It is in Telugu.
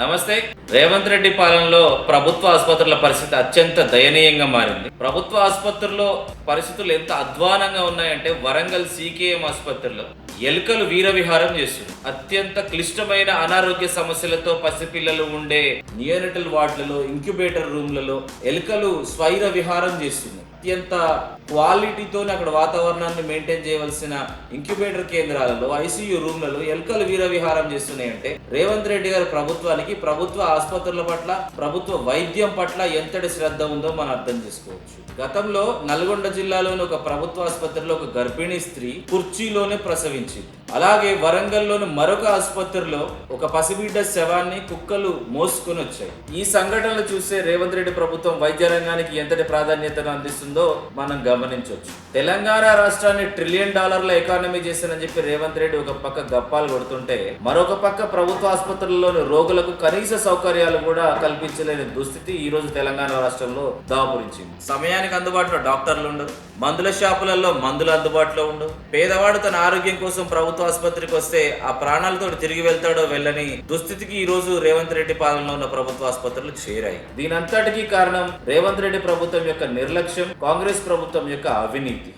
నమస్తే. రేవంత్ రెడ్డి పాలనలో ప్రభుత్వ ఆసుపత్రుల పరిస్థితి అత్యంత దయనీయంగా మారింది. ప్రభుత్వ ఆసుపత్రుల్లో పరిస్థితులు ఎంత అధ్వానంగా ఉన్నాయంటే వరంగల్ సీకేఎం ఆసుపత్రిలో ఎలుకలు వీరవిహారం చేస్తుంది. అత్యంత క్లిష్టమైన అనారోగ్య సమస్యలతో పసిపిల్లలు ఉండే నియోనటల్ వార్డులలో ఇంక్యుబేటర్ రూమ్లలో ఎలుకలు స్వైర విహారం చేస్తుంది. అత్యంత క్వాలిటీతో అక్కడ వాతావరణాన్ని మెయింటైన్ చేయవలసిన ఇంక్యుబేటర్ కేంద్రాలలో ఐసీయూ రూమ్లలో ఎలుకలు వీరవిహారం చేస్తున్నాయంటే రేవంత్ రెడ్డి గారి ప్రభుత్వానికి ప్రభుత్వ ఆసుపత్రుల పట్ల ప్రభుత్వ వైద్యం పట్ల ఎంతటి శ్రద్ధ ఉందో మనం అర్థం చేసుకోవచ్చు. గతంలో నల్గొండ జిల్లాలోని ఒక ప్రభుత్వ ఆసుపత్రిలో ఒక గర్భిణీ స్త్రీ కుర్చీలోనే ప్రసవించింది. అలాగే వరంగల్లోని మరొక ఆసుపత్రిలో ఒక పసిబిడ్డ శవాన్ని కుక్కలు మోసుకొని వచ్చాయి. ఈ సంఘటనలు చూస్తే రేవంత్ రెడ్డి ప్రభుత్వం వైద్య రంగానికి ఎంతటి ప్రాధాన్యతను అందిస్తుందో మనం గమనించవచ్చు. తెలంగాణ రాష్ట్రాన్ని ట్రిలియన్ డాలర్ల ఎకానమీ చేశానని చెప్పి రేవంత్ రెడ్డి ఒక పక్క గప్పాలు కొడుతుంటే మరొక పక్క ప్రభుత్వ ఆసుపత్రుల్లోని రోగులకు కనీస సౌకర్యాలు కూడా కల్పించలేని దుస్థితి ఈ రోజు తెలంగాణ రాష్ట్రంలో దాపురించింది. సమయానికి అందుబాటులో డాక్టర్లు ఉండరు. మందుల షాపులలో మందులు అందుబాటులో ఉండవు. పేదవాడు తన ఆరోగ్యం కోసం ప్రభుత్వం ప్రభుత్వ ఆసుపత్రికి వస్తే ఆ ప్రాణాలతో తిరిగి వెళ్తాడో వెళ్ళని దుస్థితికి ఈ రోజు రేవంత్ రెడ్డి పాలనలో ఉన్న ప్రభుత్వ ఆసుపత్రులు చేరాయి. దీనంతటికీ కారణం రేవంత్ రెడ్డి ప్రభుత్వం యొక్క నిర్లక్ష్యం కాంగ్రెస్ ప్రభుత్వం యొక్క అవినీతి.